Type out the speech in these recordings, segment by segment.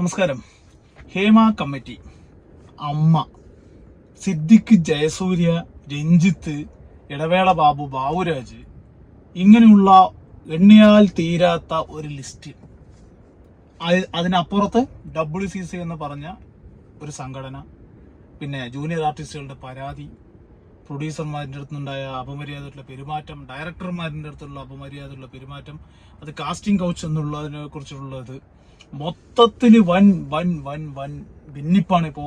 നമസ്കാരം. ഹേമ കമ്മിറ്റി. അമ്മ. സിദ്ദിഖ് ജയസൂര്യ രഞ്ജിത്ത് ഇടവേള ബാബു ബാബുരാജ്. ഇങ്ങനെയുള്ള എണ്ണിയാൽ തീരാത്ത ഒരു ലിസ്റ്റ്. അത് അതിനപ്പുറത്ത് ഡബ്ല്യു സി സി എന്ന് പറഞ്ഞ ഒരു സംഘടന പിന്നെ ജൂനിയർ ആർട്ടിസ്റ്റുകളുടെ പരാതി പ്രൊഡ്യൂസർമാരുടെ അടുത്തുണ്ടായ അപമര്യാദയുള്ള പെരുമാറ്റം ഡയറക്ടർമാരുടെ അടുത്തുള്ള അപമര്യാദയുള്ള പെരുമാറ്റം അത് കാസ്റ്റിംഗ് കൗച്ച് എന്നുള്ളതിനെ കുറിച്ചുള്ളത് മൊത്തത്തിൽ വൻ വൻ വൻ വൻ ഭിന്നിപ്പാണ് ഇപ്പോ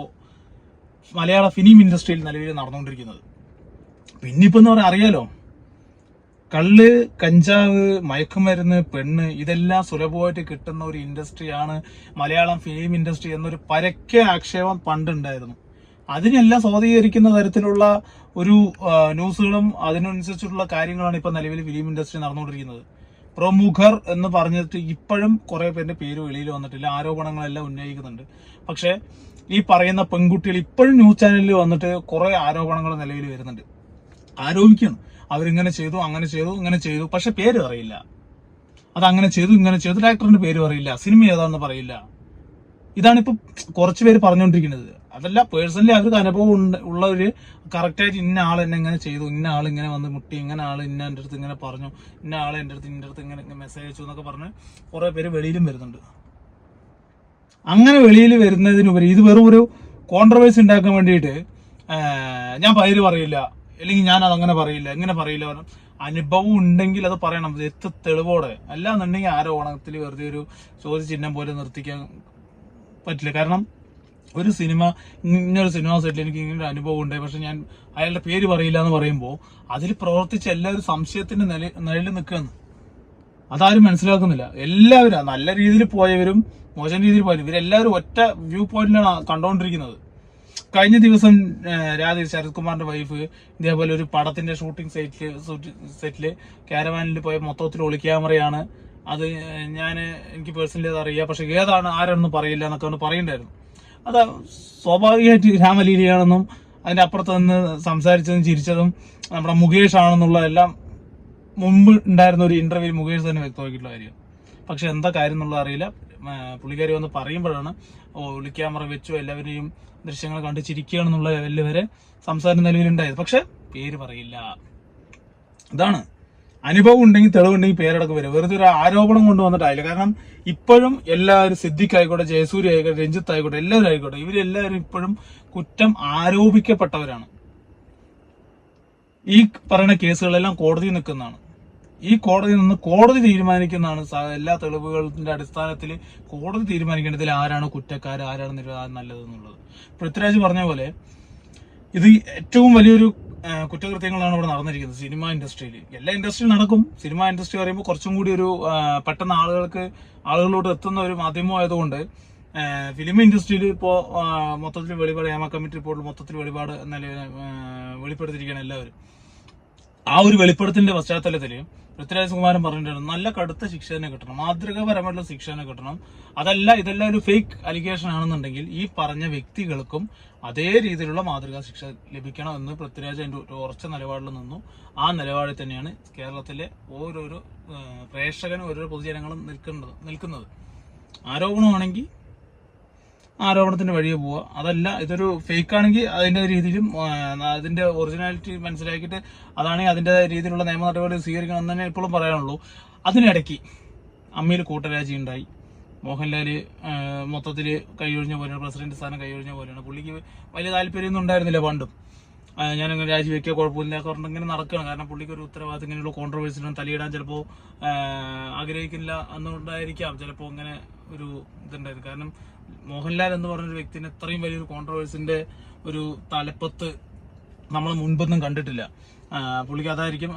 മലയാള ഫിലിം ഇൻഡസ്ട്രിയിൽ നിലവിൽ നടന്നുകൊണ്ടിരിക്കുന്നത്. ഭിന്നിപ്പെന്ന് പറഞ്ഞാൽ അറിയാലോ? കള്ള് കഞ്ചാവ് മയക്കുമരുന്ന് പെണ്ണ് ഇതെല്ലാം സുലഭമായിട്ട് കിട്ടുന്ന ഒരു ഇൻഡസ്ട്രിയാണ് മലയാളം ഫിലിം ഇൻഡസ്ട്രി എന്നൊരു പരക്കെ ആക്ഷേപം പണ്ടുണ്ടായിരുന്നു. അതിനെല്ലാം സ്വാധീകരിക്കുന്ന തരത്തിലുള്ള ഒരു ന്യൂസുകളും അതിനനുസരിച്ചിട്ടുള്ള കാര്യങ്ങളാണ് ഇപ്പൊ നിലവിൽ ഫിലിം ഇൻഡസ്ട്രി നടന്നുകൊണ്ടിരിക്കുന്നത്. പ്രമുഖർ എന്ന് പറഞ്ഞിട്ട് ഇപ്പോഴും കുറെ പേരുടെ പേര് വെളിയിൽ വന്നിട്ടില്ല. ആരോപണങ്ങളെല്ലാം ഉന്നയിക്കുന്നുണ്ട്. പക്ഷെ ഈ പറയുന്ന പെൺകുട്ടികൾ ഇപ്പോഴും ന്യൂസ് ചാനലിൽ വന്നിട്ട് കുറെ ആരോപണങ്ങൾ നിലവിൽ വരുന്നുണ്ട്. ആരോപിക്കണം. അവരിങ്ങനെ ചെയ്തു അങ്ങനെ ചെയ്തു ഇങ്ങനെ ചെയ്തു. പക്ഷെ പേര് അറിയില്ല. അത് അങ്ങനെ ചെയ്തു ഇങ്ങനെ ചെയ്തു. ഡയറക്ടറിന്റെ പേര് അറിയില്ല. സിനിമ ഏതാണെന്ന് പറയില്ല. ഇതാണ് ഇപ്പൊ കുറച്ച് പേര് പറഞ്ഞുകൊണ്ടിരിക്കുന്നത്. അതല്ല പേഴ്സണലി അവർക്ക് അനുഭവം ഉണ്ട് ഒരു കറക്റ്റായിട്ട് ഇന്ന ആൾ എന്നെ ഇങ്ങനെ ചെയ്തു ഇന്ന ആൾ ഇങ്ങനെ വന്ന് മുട്ടി ഇങ്ങനെ ആൾ ഇന്ന എന്റെ അടുത്ത് ഇങ്ങനെ പറഞ്ഞു ഇന്ന ആൾ എന്റെ അടുത്ത് ഇന്ന അടുത്ത് ഇങ്ങനെ മെസ്സേജ് അയച്ചു എന്നൊക്കെ പറഞ്ഞ് കുറെ പേര് വെളിയിലും വരുന്നുണ്ട്. അങ്ങനെ വെളിയിൽ വരുന്നതിനുപരി ഇത് വെറും ഒരു കോൺട്രവേഴ്സി ഉണ്ടാക്കാൻ വേണ്ടിയിട്ട് ഞാൻ പേര് പറയില്ല. അല്ലെങ്കിൽ ഞാൻ അതങ്ങനെ പറയില്ല എങ്ങനെ പറയില്ല അനുഭവം ഉണ്ടെങ്കിൽ അത് പറയണം. എത്ര തെളിവോടെ? അല്ലാന്നുണ്ടെങ്കിൽ ആരോപണത്തിൽ വെറുതെ ഒരു ചോദ്യചിഹ്നം പോലെ നിർത്തിക്കാൻ പറ്റില്ല. കാരണം ഒരു സിനിമ ഇന്നൊരു സിനിമ സെറ്റിൽ എനിക്ക് ഇങ്ങനെ അനുഭവം ഉണ്ട് പക്ഷെ ഞാൻ അയാളുടെ പേര് പറയില്ല എന്ന് പറയുമ്പോൾ അതിൽ പ്രവർത്തിച്ച എല്ലാവരും സംശയത്തിന്റെ നില നിഴലിൽ നിൽക്കുകയാണ്. അതാരും മനസ്സിലാക്കുന്നില്ല. എല്ലാവരും നല്ല രീതിയിൽ പോയവരും മോശം രീതിയിൽ പോയവരും ഇവരെല്ലാവരും ഒറ്റ വ്യൂ പോയിന്റിലാണ് കണ്ടുകൊണ്ടിരിക്കുന്നത് കഴിഞ്ഞ ദിവസം രാധ ശരത് കുമാറിന്റെ വൈഫ് ഇതേപോലെ ഒരു പടത്തിന്റെ ഷൂട്ടിംഗ് സൈറ്റിൽ സെറ്റിൽ കാരവാനിൽ പോയ മൊത്തത്തിൽ ഒളിക്യാമറയാണ് അത് ഞാൻ എനിക്ക് പേഴ്സണലി അത് അറിയാം. പക്ഷെ ഏതാണ് ആരാണെന്ന് പറയില്ല എന്നൊക്കെ ഒന്ന് പറയണ്ടായിരുന്നു അത് സ്വാഭാവികമായിട്ട് രാമലീലയാണെന്നും അതിന്റെ അപ്പുറത്ത് നിന്ന് സംസാരിച്ചതും ചിരിച്ചതും നമ്മുടെ മുകേഷ് ആണെന്നുള്ളതെല്ലാം മുമ്പ് ഉണ്ടായിരുന്ന ഒരു ഇന്റർവ്യൂ മുകേഷ് തന്നെ വ്യക്തമാക്കിയിട്ടുള്ള കാര്യം. പക്ഷെ എന്താ കാര്യം എന്നുള്ളത് അറിയില്ല. പുള്ളിക്കാരി വന്ന് പറയുമ്പോഴാണ് ഓ ഒളിക്യാമറ വെച്ചു എല്ലാവരെയും ദൃശ്യങ്ങൾ കണ്ട് ചിരിക്കുകയാണെന്നുള്ള ലെവലിൽ വരെ സംസാരം നിലവിലുണ്ടായത്. പക്ഷെ പേര് പറയില്ല. ഇതാണ് അനുഭവം ഉണ്ടെങ്കിൽ തെളിവുണ്ടെങ്കിൽ പേരടക്കം വരും. വെറുതെ ഒരു ആരോപണം കൊണ്ടുവന്നിട്ടായില്ല കാരണം ഇപ്പോഴും എല്ലാവരും സിദ്ദിഖ് ആയിക്കോട്ടെ ജയസൂര്യ ആയിക്കോട്ടെ രഞ്ജിത്ത് ആയിക്കോട്ടെ എല്ലാവരും ആയിക്കോട്ടെ ഇവരെല്ലാവരും ഇപ്പോഴും കുറ്റം ആരോപിക്കപ്പെട്ടവരാണ്. ഈ പറയുന്ന കേസുകളെല്ലാം കോടതി നിൽക്കുന്നതാണ്. ഈ കോടതി നിന്ന് കോടതി തീരുമാനിക്കുന്നതാണ് എല്ലാ തെളിവുകളുടെ അടിസ്ഥാനത്തിൽ കോടതി തീരുമാനിക്കേണ്ടതിൽ ആരാണ് കുറ്റക്കാർ ആരാണ് നല്ലതെന്നുള്ളത്. പൃഥ്വിരാജ് പറഞ്ഞ പോലെ ഇത് ഏറ്റവും വലിയൊരു കുറ്റകൃത്യങ്ങളാണ് ഇവിടെ നടന്നിരിക്കുന്നത് സിനിമ ഇൻഡസ്ട്രിയിൽ എല്ലാ ഇൻഡസ്ട്രിയും നടക്കും. സിനിമ ഇൻഡസ്ട്രി പറയുമ്പോൾ കുറച്ചും കൂടി ഒരു പെട്ടെന്ന് ആളുകൾക്ക് ആളുകളോട് എത്തുന്ന ഒരു മാധ്യമമായതുകൊണ്ട് ഫിലിം ഇൻഡസ്ട്രിയിൽ ഇപ്പോൾ മൊത്തത്തിൽ വെളിപാട് ഏമ കമ്മിറ്റി റിപ്പോർട്ടിൽ മൊത്തത്തിൽ വെളിപാട് നില വെളിപ്പെടുത്തിയിരിക്കുകയാണ് എല്ലാവരും. ആ ഒരു വെളിപ്പെടുത്തിന്റെ പശ്ചാത്തലത്തിൽ പൃഥ്വിരാജ് കുമാരൻ പറഞ്ഞിട്ടുണ്ട് നല്ല കടുത്ത ശിക്ഷ തന്നെ കിട്ടണം മാതൃകാപരമായിട്ടുള്ള ശിക്ഷ തന്നെ കിട്ടണം. അതല്ല ഇതെല്ലാം ഒരു ഫേക്ക് അലിഗേഷൻ ആണെന്നുണ്ടെങ്കിൽ ഈ പറഞ്ഞ വ്യക്തികൾക്കും അതേ രീതിയിലുള്ള മാതൃകാ ശിക്ഷ ലഭിക്കണം എന്ന് പൃഥ്വിരാജ് അതിന്റെ ഒരു ഉറച്ച നിലപാടിൽ നിന്നു. ആ നിലപാടിൽ തന്നെയാണ് കേരളത്തിലെ ഓരോരോ പ്രേക്ഷകനും ഓരോരോ പൊതുജനങ്ങളും നിൽക്കുന്നത് നിൽക്കുന്നത്. ആരോപണമാണെങ്കിൽ ആരോപണത്തിന്റെ വഴിയെ പോവുക. അതല്ല ഇതൊരു ഫേക്ക് ആണെങ്കിൽ അതിന്റെ രീതിയിലും അതിന്റെ ഒറിജിനാലിറ്റി മനസ്സിലാക്കിയിട്ട് അതാണെങ്കിൽ അതിന്റെ രീതിയിലുള്ള നിയമ നടപടി സ്വീകരിക്കണം തന്നെ ഇപ്പോഴും പറയാനുള്ളൂ. അതിനിടയ്ക്ക് അമ്മയിൽ കൂട്ടരാജി ഉണ്ടായി. മോഹൻലാൽ മൊത്തത്തിൽ കൈയൊഴിഞ്ഞ പോലെയാണ് പ്രസിഡന്റ് സ്ഥാനം കൈയൊഴിഞ്ഞ പോലെയാണ്. പുള്ളിക്ക് വലിയ താല്പര്യമൊന്നും ഉണ്ടായിരുന്നില്ല പണ്ടും. ഞാനങ്ങനെ രാജിവെക്കുക കുഴപ്പമില്ല കാരണം ഇങ്ങനെ നടക്കുകയാണ്. കാരണം പുള്ളിക്ക് ഒരു ഉത്തരവാദിത്തം ഇങ്ങനെയുള്ള കോൺട്രവേഴ്സിലും തലയിടാൻ ചിലപ്പോൾ ആഗ്രഹിക്കില്ല എന്നുണ്ടായിരിക്കാം. ചിലപ്പോൾ അങ്ങനെ ഒരു ഇതുണ്ടായിരുന്നു. കാരണം മോഹൻലാൽ എന്ന് പറഞ്ഞൊരു വ്യക്തിനെ ഇത്രയും വലിയൊരു കോൺട്രവേഴ്സിന്റെ ഒരു തലപ്പത്ത് നമ്മൾ മുൻപൊന്നും കണ്ടിട്ടില്ല. പുള്ളിക്ക് അതായിരിക്കും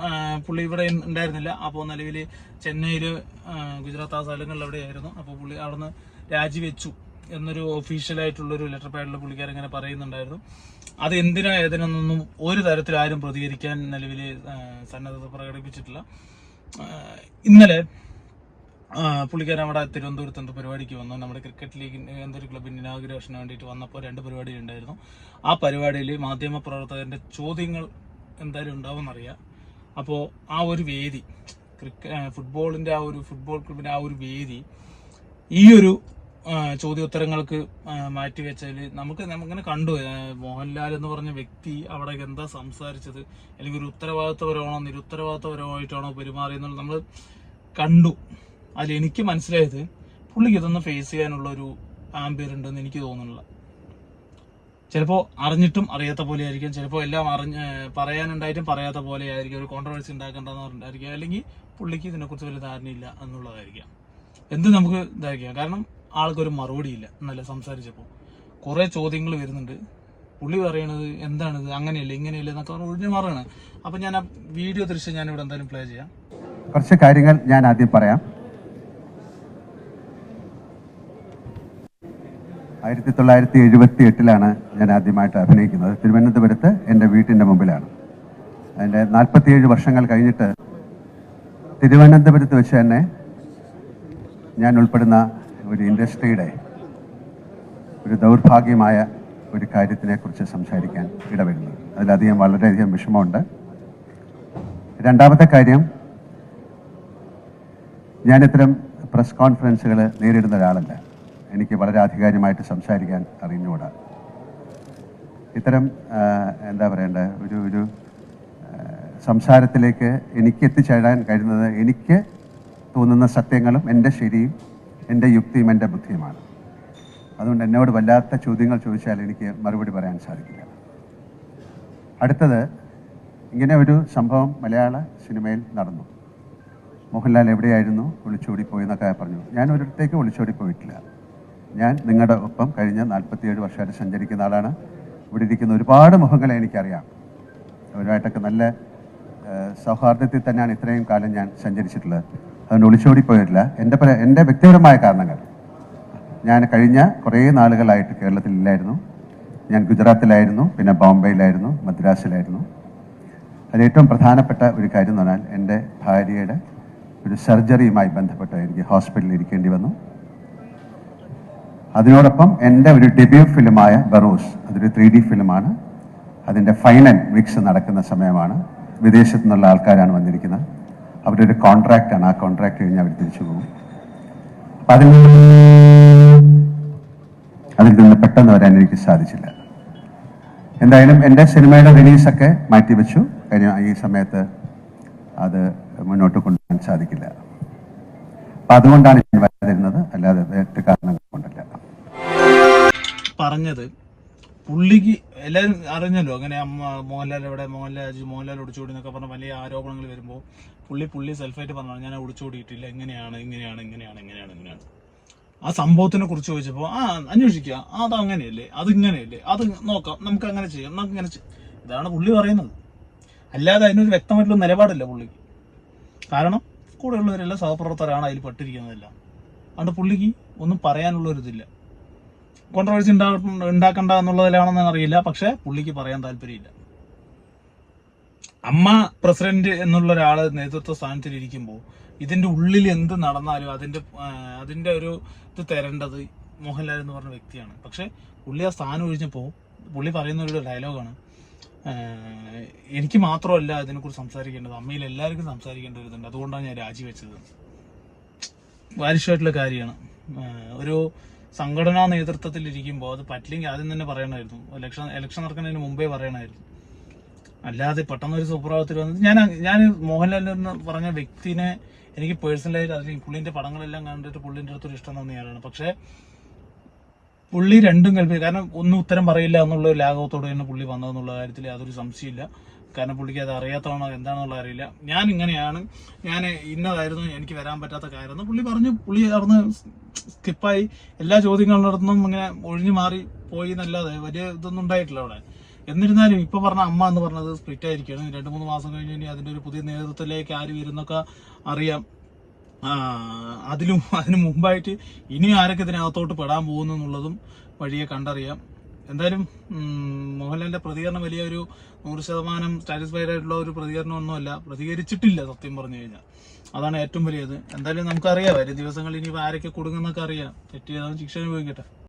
പുള്ളി ഇവിടെ ഉണ്ടായിരുന്നില്ല. അപ്പോൾ നിലവിൽ ചെന്നൈയിൽ ഗുജറാത്ത് ആ സ്ഥലങ്ങളിൽ എവിടെയായിരുന്നു അപ്പോൾ പുള്ളി അവിടുന്ന് രാജിവെച്ചു എന്നൊരു ഒഫീഷ്യലായിട്ടുള്ളൊരു ലെറ്റർ പാഡിൽ പുള്ളിക്കാരൻ ഇങ്ങനെ പറയുന്നുണ്ടായിരുന്നു. അത് എന്തിനാ ഏതിനൊന്നും ഒരു തരത്തിൽ ആരും പ്രതികരിക്കാൻ നിലവിൽ സന്നദ്ധത പ്രകടിപ്പിച്ചിട്ടില്ല. ഇന്നലെ പുള്ളിക്കാരൻ അവിടെ തിരുവനന്തപുരത്ത് എന്തോ പരിപാടിക്ക് വന്നു. നമ്മുടെ ക്രിക്കറ്റ് ലീഗിന് എന്തൊരു ക്ലബിന്റെ ഇനാഗുറേഷന് വേണ്ടിയിട്ട് വന്നപ്പോൾ രണ്ട് പരിപാടി ഉണ്ടായിരുന്നു. ആ പരിപാടിയിൽ മാധ്യമ പ്രവർത്തകന്റെ ചോദ്യങ്ങൾ എന്തായാലും ഉണ്ടാവുമെന്നറിയാം. അപ്പോൾ ആ ഒരു വേദി ക്രിക്ക ഫുട്ബോളിന്റെ ആ ഒരു ഫുട്ബോൾ ക്ലബിന്റെ ആ ഒരു വേദി ഈ ഒരു ചോദ്യോത്തരങ്ങൾക്ക് മാറ്റിവെച്ചാൽ നമുക്ക് നമുക്കിങ്ങനെ കണ്ടു. മോഹൻലാൽ എന്ന് പറഞ്ഞ വ്യക്തി അവിടെ എന്താ സംസാരിച്ചത്? അല്ലെങ്കിൽ ഒരു ഉത്തരവാദിത്വപരമാണോ നിരുത്തരവാദിത്വപരമായിട്ടാണോ പെരുമാറിയെന്നുള്ളത് നമ്മൾ കണ്ടു. അതിൽ എനിക്ക് മനസ്സിലായത് പുള്ളിക്ക് ഇതൊന്നും ഫേസ് ചെയ്യാനുള്ള ഒരു ആംബിയർ ഉണ്ടെന്ന് എനിക്ക് തോന്നുന്നില്ല. ചിലപ്പോൾ അറിഞ്ഞിട്ടും അറിയാത്ത പോലെ ആയിരിക്കും. ചിലപ്പോൾ എല്ലാം അറിഞ്ഞ് പറയാനുണ്ടായിട്ടും പറയാത്ത പോലെ ആയിരിക്കും. ഒരു കോൺട്രവേഴ്സി ഉണ്ടാക്കേണ്ടതെന്ന് പറഞ്ഞിട്ടായിരിക്കും അല്ലെങ്കിൽ പുള്ളിക്ക് ഇതിനെക്കുറിച്ച് വലിയ ധാരണയില്ല എന്നുള്ളതായിരിക്കാം. എന്ത് നമുക്ക് ഇതായിരിക്കാം. കാരണം ആൾക്കൊരു മറുപടി ഇല്ല എന്നല്ല സംസാരിച്ചപ്പോൾ കുറേ ചോദ്യങ്ങൾ വരുന്നുണ്ട്. പുള്ളി പറയണത് എന്താണിത്? അങ്ങനെയല്ല ഇങ്ങനെയല്ല എന്നൊക്കെ പറഞ്ഞ് ഒഴിഞ്ഞു മാറുകയാണ്. അപ്പം ഞാൻ ആ വീഡിയോ ദൃശ്യം ഞാൻ എന്തായാലും പ്ലേ ചെയ്യാം. കുറച്ച് കാര്യങ്ങൾ ഞാൻ ആദ്യം പറയാം. ആയിരത്തി തൊള്ളായിരത്തി എഴുപത്തി എട്ടിലാണ് ഞാൻ ആദ്യമായിട്ട് അഭിനയിക്കുന്നത്. തിരുവനന്തപുരത്ത് എന്റെ വീട്ടിന്റെ മുമ്പിലാണ്. അതിന്റെ നാൽപ്പത്തിയേഴ് വർഷങ്ങൾ കഴിഞ്ഞിട്ട് തിരുവനന്തപുരത്ത് വെച്ച് തന്നെ ഞാൻ ഉൾപ്പെടുന്ന ഒരു ഇൻഡസ്ട്രിയുടെ ഒരു ദൗർഭാഗ്യമായ ഒരു കാര്യത്തിനെക്കുറിച്ച് സംസാരിക്കാൻ ഇടവരുന്നത് അതിലധികം വളരെയധികം വിഷമമുണ്ട്. രണ്ടാമത്തെ കാര്യം ഞാൻ ഇത്തരം പ്രസ് കോൺഫറൻസുകൾ നേരിടുന്ന ഒരാളല്ല. എനിക്ക് വളരെ ആധികാരികമായിട്ട് സംസാരിക്കാൻ അറിഞ്ഞുകൂടാ. ഇത്തരം എന്താ പറയണ്ട ഒരു ഒരു സംസാരത്തിലേക്ക് എനിക്ക് എത്തിച്ചേരാൻ കഴിയുന്നത് എനിക്ക് തോന്നുന്ന സത്യങ്ങളും എന്റെ ശരിയും എന്റെ യുക്തിയും എന്റെ ബുദ്ധിയുമാണ്. അതുകൊണ്ട് എന്നോട് വല്ലാത്ത ചോദ്യങ്ങൾ ചോദിച്ചാൽ എനിക്ക് മറുപടി പറയാൻ സാധിക്കില്ല. അടുത്തത് ഇങ്ങനെ ഒരു സംഭവം മലയാള സിനിമയിൽ നടന്നു. മോഹൻലാൽ എവിടെയായിരുന്നു? ഒളിച്ചോടി പോയി എന്നൊക്കെ പറഞ്ഞു. ഞാൻ ഒരിടത്തേക്ക് ഒളിച്ചോടി പോയിട്ടില്ല ഞാൻ നിങ്ങളുടെ ഒപ്പം കഴിഞ്ഞ നാൽപ്പത്തിയേഴ് വർഷമായിട്ട് സഞ്ചരിക്കുന്ന ആളാണ്. ഇവിടെ ഇരിക്കുന്ന ഒരുപാട് മുഖങ്ങളെ എനിക്കറിയാം. അവരുമായിട്ടൊക്കെ നല്ല സൗഹാർദ്ദത്തിൽ തന്നെയാണ് ഇത്രയും കാലം ഞാൻ സഞ്ചരിച്ചിട്ടുള്ളത്. അതുകൊണ്ട് ഒളിച്ചോടി പോയിട്ടില്ല. എന്റെ എന്റെ വ്യക്തിപരമായ കാരണങ്ങൾ. ഞാൻ കഴിഞ്ഞ കുറേ നാളുകളായിട്ട് കേരളത്തിലില്ലായിരുന്നു. ഞാൻ ഗുജറാത്തിലായിരുന്നു പിന്നെ ബോംബെയിലായിരുന്നു മദ്രാസിലായിരുന്നു. അതിലേറ്റവും പ്രധാനപ്പെട്ട ഒരു കാര്യം എന്ന് പറഞ്ഞാൽ എന്റെ ഭാര്യയുടെ ഒരു സർജറിയുമായി ബന്ധപ്പെട്ട് എനിക്ക് ഹോസ്പിറ്റലിൽ ഇരിക്കേണ്ടി വന്നു. അതിനോടൊപ്പം എന്റെ ഒരു ഡെബ്യൂ ഫിലിമായ ബറൂസ് അതൊരു ത്രീ ഡി ഫിലിമാണ് അതിന്റെ ഫൈനൽ മിക്സ് നടക്കുന്ന സമയമാണ്. വിദേശത്തു നിന്നുള്ള ആൾക്കാരാണ് വന്നിരിക്കുന്നത്. അവരുടെ ഒരു കോൺട്രാക്റ്റാണ് ആ കോൺട്രാക്ട് കഴിഞ്ഞ് അവർ തിരിച്ചു പോകും. അപ്പം അതിൽ അതിൽ നിന്ന് പെട്ടെന്ന് വരാൻ എനിക്ക് സാധിച്ചില്ല. എന്തായാലും എന്റെ സിനിമയുടെ റിലീസൊക്കെ മാറ്റിവെച്ചു. കഴിഞ്ഞ ഈ സമയത്ത് അത് മുന്നോട്ട് കൊണ്ടുപോകാൻ സാധിക്കില്ല. അപ്പം അതുകൊണ്ടാണ് ഞാൻ വരാതിരുന്നത്. അല്ലാതെ വേറെ കാരണങ്ങൾ കൊണ്ടല്ല. പറഞ്ഞത്. പുള്ളിക്ക് എല്ലാവരും അറിഞ്ഞല്ലോ അങ്ങനെ അമ്മ മോഹൻലാൽ എവിടെ മോഹൻലാൽ മോഹൻലാൽ ഒടിച്ചോടി എന്നൊക്കെ പറഞ്ഞ വലിയ ആരോപണങ്ങൾ വരുമ്പോൾ പുള്ളി പുള്ളി സെൽഫായിട്ട് പറഞ്ഞു ഞാൻ ഒടിച്ചോടിയിട്ടില്ല എങ്ങനെയാണ് ഇങ്ങനെയാണ് ഇങ്ങനെയാണ് ഇങ്ങനെയാണ് ഇങ്ങനെയാണ്. ആ സംഭവത്തിനെ കുറിച്ച് ചോദിച്ചപ്പോൾ ആ അന്വേഷിക്കുക അത് അങ്ങനെയല്ലേ അത് ഇങ്ങനെയല്ലേ അത് നോക്കാം നമുക്ക് അങ്ങനെ ചെയ്യാം നമുക്ക് ഇങ്ങനെ ഇതാണ് പുള്ളി പറയുന്നത്. അല്ലാതെ അതിനൊരു വ്യക്തമായിട്ടുള്ള നിലപാടില്ല പുള്ളിക്ക് കാരണം കൂടെയുള്ളവരെല്ലാം സഹപ്രവർത്തകരാണ് അതിൽ പെട്ടിരിക്കുന്നതെല്ലാം. അതുകൊണ്ട് പുള്ളിക്ക് ഒന്നും പറയാനുള്ള ഒരു കോൺട്രവേഴ്സി ഉണ്ടാക്കണ്ട എന്നുള്ളതിലാണെന്ന് അറിയില്ല. പക്ഷെ പുള്ളിക്ക് പറയാൻ താല്പര്യമില്ല. അമ്മ പ്രസിഡന്റ് എന്നുള്ള ഒരാൾ നേതൃത്വ സ്ഥാനത്തിൽ ഇരിക്കുമ്പോൾ ഇതിന്റെ ഉള്ളിൽ എന്ത് നടന്നാലും അതിന്റെ അതിന്റെ ഒരു ഇത് തരേണ്ടത് മോഹൻലാൽ എന്ന് പറഞ്ഞ വ്യക്തിയാണ്. പക്ഷെ പുള്ളി ആ സ്ഥാനം ഒഴിഞ്ഞപ്പോൾ പുള്ളി പറയുന്ന ഒരു ഡയലോഗാണ് എനിക്ക് മാത്രമല്ല ഇതിനെക്കുറിച്ച് സംസാരിക്കേണ്ടത്. അമ്മയിൽ എല്ലാവർക്കും സംസാരിക്കേണ്ട ഒരു ഇതുണ്ട്. അതുകൊണ്ടാണ് ഞാൻ രാജിവെച്ചത്. വാരിഷമായിട്ടുള്ള കാര്യമാണ്. ഒരു സംഘടനാ നേതൃത്വത്തിൽ ഇരിക്കുമ്പോൾ അത് പറ്റില്ലെങ്കിൽ ആദ്യം തന്നെ പറയണമായിരുന്നു. ഇലക്ഷൻ ഇലക്ഷൻ നടക്കുന്നതിന് മുമ്പേ പറയണമായിരുന്നു. അല്ലാതെ പെട്ടെന്ന് ഒരു സുപ്രഭാതത്തിൽ വന്നത് ഞാൻ ഞാൻ മോഹൻലാലിൽ നിന്ന് പറഞ്ഞ വ്യക്തിനെ എനിക്ക് പേഴ്സണലായിട്ട് അതിൽ പുള്ളിന്റെ പടങ്ങളെല്ലാം കണ്ടിട്ട് പുള്ളിന്റെ അടുത്തൊരു ഇഷ്ടം തന്നെയാണ് പക്ഷേ പുള്ളി രണ്ടും കൽപ്പിക്കും കാരണം ഒന്നും ഉത്തരം പറയില്ല എന്നുള്ള ലാഘവത്തോടെ തന്നെ പുള്ളി വന്നതെന്നുള്ള കാര്യത്തിൽ യാതൊരു സംശയമില്ല കാരണം പുള്ളിക്ക് അത് അറിയാത്തതാണോ എന്താണെന്നുള്ള അറിയില്ല. ഞാൻ ഇങ്ങനെയാണ്. ഞാൻ ഇന്നതായിരുന്നു എനിക്ക് വരാൻ പറ്റാത്ത കാര്യം പുള്ളി പറഞ്ഞു. പുള്ളി അവിടുന്ന് സ്കിപ്പായി. എല്ലാ ചോദ്യങ്ങളിടത്തുനിന്നും ഇങ്ങനെ ഒഴിഞ്ഞു മാറി പോയി എന്നല്ലാതെ വലിയ ഇതൊന്നും ഉണ്ടായിട്ടില്ല അവിടെ. എന്നിരുന്നാലും ഇപ്പൊ പറഞ്ഞ അമ്മ എന്ന് പറഞ്ഞത് സ്പ്ലിറ്റ് ആയിരിക്കുകയാണ്. രണ്ട് മൂന്ന് മാസം കഴിഞ്ഞ് ഇനി അതിന്റെ ഒരു പുതിയ നേതൃത്വത്തിലേക്ക് ആര് വരുന്നൊക്കെ അറിയാം. അതിലും അതിനു മുമ്പായിട്ട് ഇനി ആരൊക്കെ ഇതിനകത്തോട്ട് പെടാൻ പോകുന്നു എന്നുള്ളതും വഴിയെ കണ്ടറിയാം. എന്തായാലും മോഹൻലാലിന്റെ പ്രതികരണം വലിയ ഒരു നൂറ് ശതമാനം സാറ്റിസ്ഫൈഡ് ആയിട്ടുള്ള ഒരു പ്രതികരണം പ്രതികരണമൊന്നുമല്ല. പ്രതികരിച്ചിട്ടില്ല സത്യം പറഞ്ഞു കഴിഞ്ഞാൽ. അതാണ് ഏറ്റവും വലിയത്. എന്തായാലും നമുക്കറിയാം വരും ദിവസങ്ങളിൽ ഇനി ആരൊക്കെ കൊടുക്കുന്നൊക്കെ അറിയാം. തെറ്റ് ചെയ്താലും ശിക്ഷ അനുഭവിക്കട്ടെ.